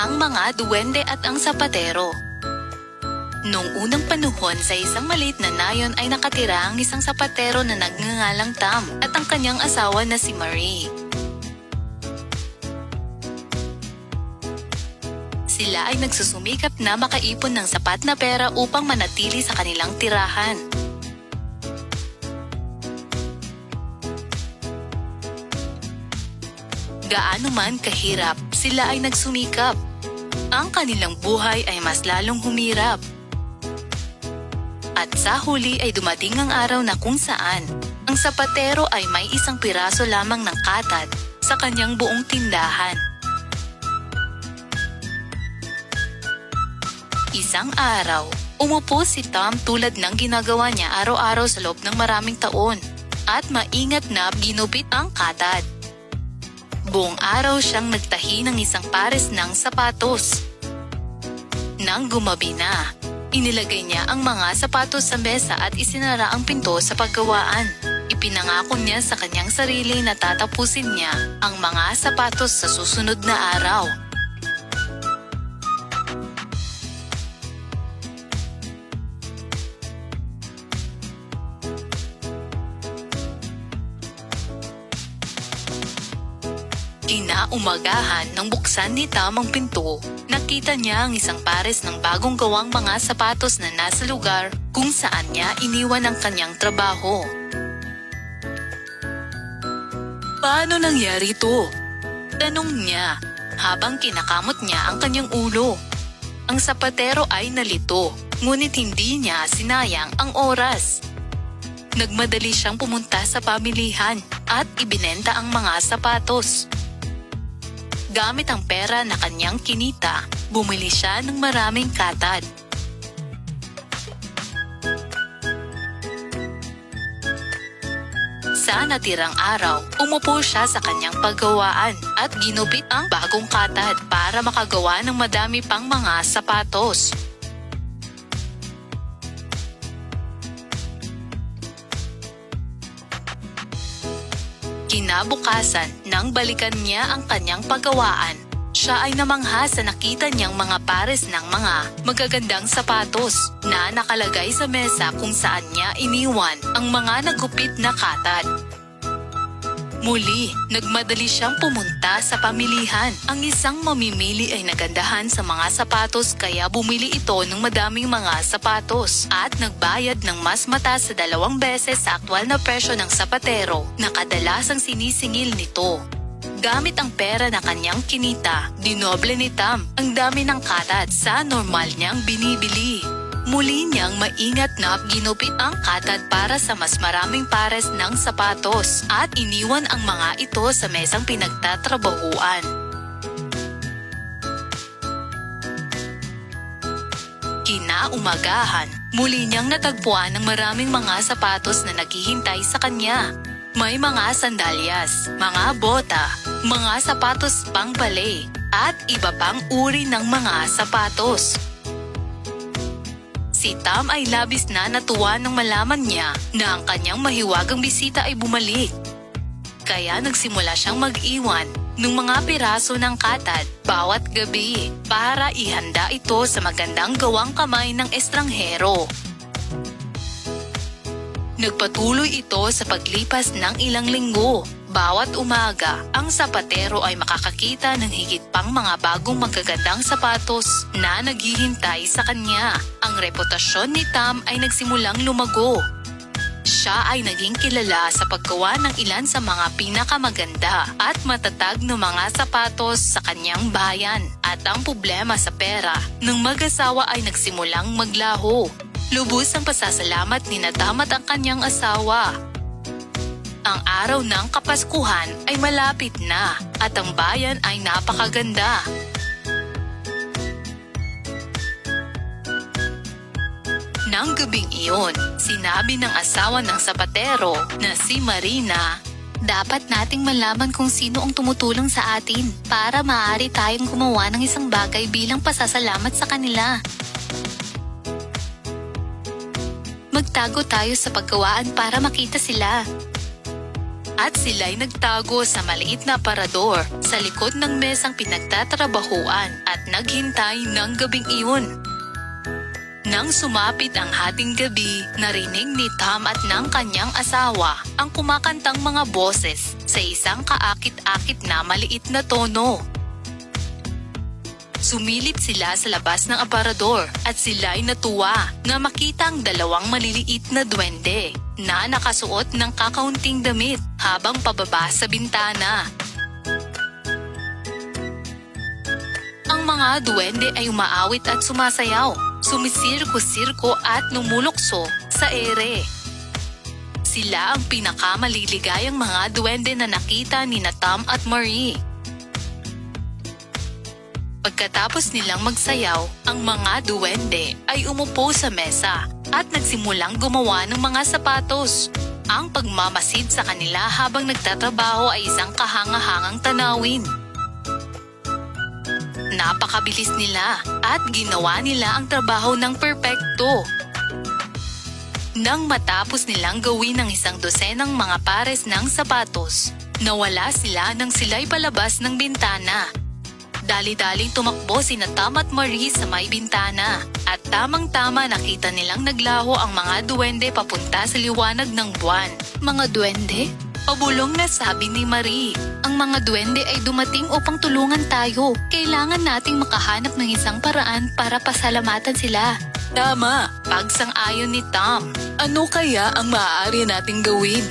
ang mga duwende at ang sapatero. Noong unang panahon sa isang maliit na nayon ay nakatira ang isang sapatero na nagngangalang Tam at ang kanyang asawa na si Marie. Sila ay nagsusumikap na makaipon ng sapat na pera upang manatili sa kanilang tirahan. Gaano man kahirap, sila ay nagsumikap. Ang kanilang buhay ay mas lalong humirap. At sa huli ay dumating ang araw na kung saan ang sapatero ay may isang piraso lamang ng katad sa kanyang buong tindahan. Isang araw, umupo si Tom tulad ng ginagawa niya araw-araw sa loob ng maraming taon at maingat na ginupit ang katad. Buong araw siyang nagtahi ng isang pares ng sapatos. Nang gumabi na, inilagay niya ang mga sapatos sa mesa at isinara ang pinto sa paggawaan. Ipinangako niya sa kanyang sarili na tatapusin niya ang mga sapatos sa susunod na araw. Kinaumagahan nang buksan ni Tam ang pinto, nakita niya ang isang pares ng bagong gawang mga sapatos na nasa lugar kung saan niya iniwan ang kanyang trabaho. Paano nangyari ito? Tanong niya habang kinakamot niya ang kanyang ulo. Ang sapatero ay nalito, ngunit hindi niya sinayang ang oras. Nagmadali siyang pumunta sa pamilihan at ibinenta ang mga sapatos. Gamit ang pera na kanyang kinita, bumili siya ng maraming katad. Sa natirang araw, umupo siya sa kanyang paggawaan at ginupit ang bagong katad para makagawa ng madami pang mga sapatos. Kinabukasan, nang balikan niya ang kanyang paggawaan, siya ay namangha sa nakita niyang mga pares ng mga magagandang sapatos na nakalagay sa mesa kung saan niya iniwan ang mga nagupit na katad. Muli, nagmadali siyang pumunta sa pamilihan. Ang isang mamimili ay nagandahan sa mga sapatos kaya bumili ito ng madaming mga sapatos at nagbayad ng mas mataas sa dalawang beses sa aktwal na presyo ng sapatero na kadalasang sinisingil nito. Gamit ang pera na kanyang kinita, dinoble ni Tam ang dami ng katad sa normal niyang binibili. Muli niyang maingat na ginupit ang katad para sa mas maraming pares ng sapatos at iniwan ang mga ito sa mesang pinagtatrabahuan. Kinaumagahan, muli niyang natagpuan ang maraming mga sapatos na naghihintay sa kanya. May mga sandalyas, mga bota, mga sapatos pang ballet, at iba pang uri ng mga sapatos. Si Tam ay labis na natuwa nang malaman niya na ang kanyang mahiwagang bisita ay bumalik. Kaya nagsimula siyang mag-iwan ng mga piraso ng katad bawat gabi para ihanda ito sa magandang gawang kamay ng estranghero. Nagpatuloy ito sa paglipas ng ilang linggo. Bawat umaga, ang sapatero ay makakakita ng higit pang mga bagong magagandang sapatos na naghihintay sa kanya. Ang reputasyon ni Tam ay nagsimulang lumago. Siya ay naging kilala sa paggawa ng ilan sa mga pinakamaganda at matatag na mga sapatos sa kanyang bayan. At ang problema sa pera ng mag-asawa ay nagsimulang maglaho. Lubos ang pasasalamat ni Natamat ang kanyang asawa. Ang araw ng Kapaskuhan ay malapit na at ang bayan ay napakaganda. Nang gabing iyon, sinabi ng asawa ng sapatero na si Marina, Dapat nating malaman kung sino ang tumutulong sa atin para maaari tayong gumawa ng isang bagay bilang pasasalamat sa kanila. Magtago tayo sa paggawaan para makita sila. At sila'y nagtago sa maliit na parador sa likod ng mesang pinagtatrabahuan at naghintay ng gabing iyon. Nang sumapit ang hating gabi, narinig ni Tom at ng kanyang asawa ang kumakantang mga boses sa isang kaakit-akit na maliit na tono. Sumilip sila sa labas ng aparador at sila'y natuwa na makita ang dalawang maliliit na duwende na nakasuot ng kakaunting damit habang pababa sa bintana. Ang mga duwende ay umaawit at sumasayaw, sumisirko-sirko at lumulukso sa ere. Sila ang pinakamaliligayang mga duwende na nakita ni na Tom at Marie. Pagkatapos nilang magsayaw, ang mga duwende ay umupo sa mesa at nagsimulang gumawa ng mga sapatos. Ang pagmamasid sa kanila habang nagtatrabaho ay isang kahangahangang tanawin. Napakabilis nila at ginawa nila ang trabaho ng perpekto. Nang matapos nilang gawin ang isang dosenang mga pares ng sapatos, nawala sila nang sila'y palabas ng bintana. Dali-daling tumakbo si Tom at Marie sa may bintana at tamang-tama nakita nilang naglaho ang mga duwende papunta sa liwanag ng buwan. Mga duwende? Pabulong na sabi ni Marie. Ang mga duwende ay dumating upang tulungan tayo. Kailangan nating makahanap ng isang paraan para pasalamatan sila. Tama, pagsang-ayon ni Tom. Ano kaya ang maaari nating gawin?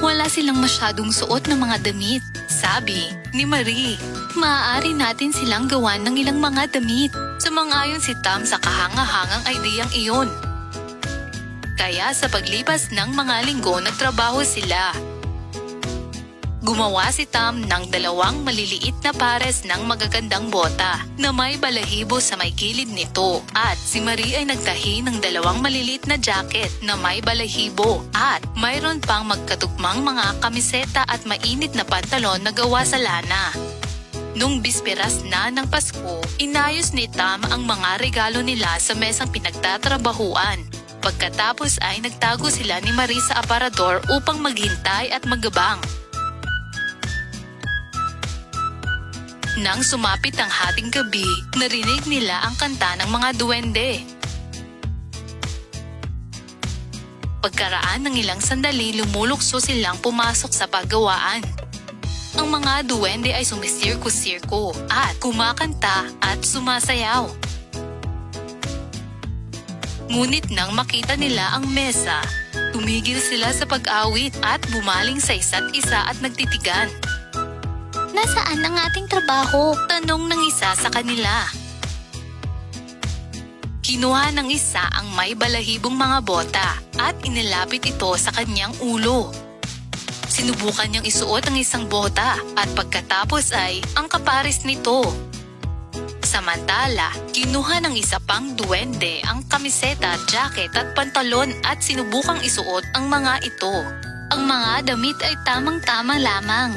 Wala silang masyadong suot ng mga damit, sabi ni Marie. Maaari natin silang gawan ng ilang mga damit. Sumang-ayon si Tom sa kahangahangang ideyang iyon. Kaya sa paglipas ng mga linggo nagtrabaho sila. Gumawa si Tom ng dalawang maliliit na pares ng magagandang bota na may balahibo sa may gilid nito at si Marie ay nagtahi ng dalawang maliliit na jacket na may balahibo at mayroon pang magkatugmang mga kamiseta at mainit na pantalon na gawa sa lana. Nung bisperas na ng Pasko, inayos ni Tom ang mga regalo nila sa mesang pinagtatrabahuan. Pagkatapos ay nagtago sila ni Marie sa aparador upang maghintay at magabang. Nang sumapit ang hating gabi, narinig nila ang kanta ng mga duwende. Pagkaraan ng ilang sandali, lumulukso silang pumasok sa paggawaan. Ang mga duwende ay sumisirko-sirko at kumakanta at sumasayaw. Ngunit nang makita nila ang mesa, tumigil sila sa pag-awit at bumaling sa isa't isa at nagtitigan. Nasaan ang ating trabaho? Tanong ng isa sa kanila. Kinuha ng isa ang may balahibong mga bota at inilapit ito sa kanyang ulo. Sinubukan niyang isuot ang isang bota at pagkatapos ay ang kaparis nito. Samantala, kinuha ng isa pang duwende ang kamiseta, jacket at pantalon at sinubukang isuot ang mga ito. Ang mga damit ay tamang-tama lamang.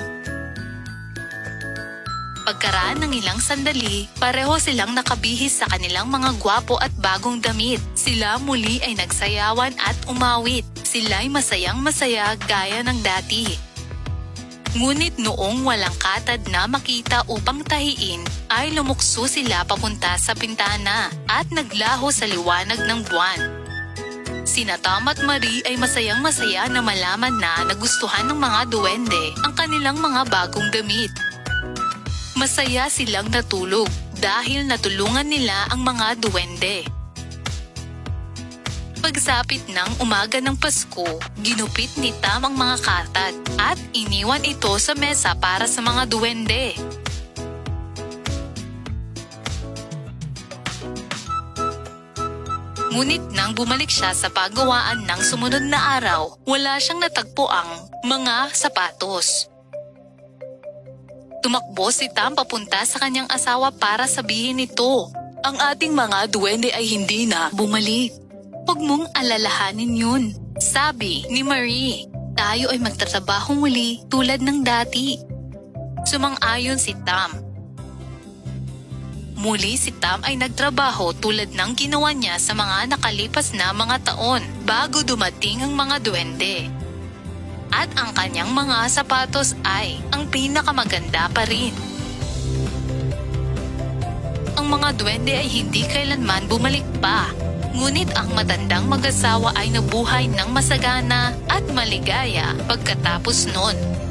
Pagkaraan ng ilang sandali, pareho silang nakabihis sa kanilang mga gwapo at bagong damit. Sila muli ay nagsayawan at umawit. Sila'y masayang masaya gaya ng dati. Ngunit noong walang katad na makita upang tahiin, ay lumukso sila papunta sa bintana at naglaho sa liwanag ng buwan. Sina Tom at Marie ay masayang masaya na malaman na nagustuhan ng mga duwende ang kanilang mga bagong damit. Masaya silang natulog dahil natulungan nila ang mga duwende. Pagsapit ng umaga ng Pasko, ginupit ni Tam ang mga katad at iniwan ito sa mesa para sa mga duwende. Ngunit nang bumalik siya sa paggawaan ng sumunod na araw, wala siyang natagpo ang mga sapatos. Tumakbo si Tam papunta sa kanyang asawa para sabihin nito, ang ating mga duwende ay hindi na bumalik. Huwag mong alalahanin yun, sabi ni Marie. Tayo ay magtatrabaho muli tulad ng dati. Sumang-ayon si Tam. Muli si Tam ay nagtrabaho tulad ng ginawa niya sa mga nakalipas na mga taon bago dumating ang mga duwende. At ang kanyang mga sapatos ay ang pinakamaganda pa rin. Ang mga duwende ay hindi kailanman bumalik pa. Ngunit ang matandang mag-asawa ay nabuhay ng masagana at maligaya pagkatapos nun.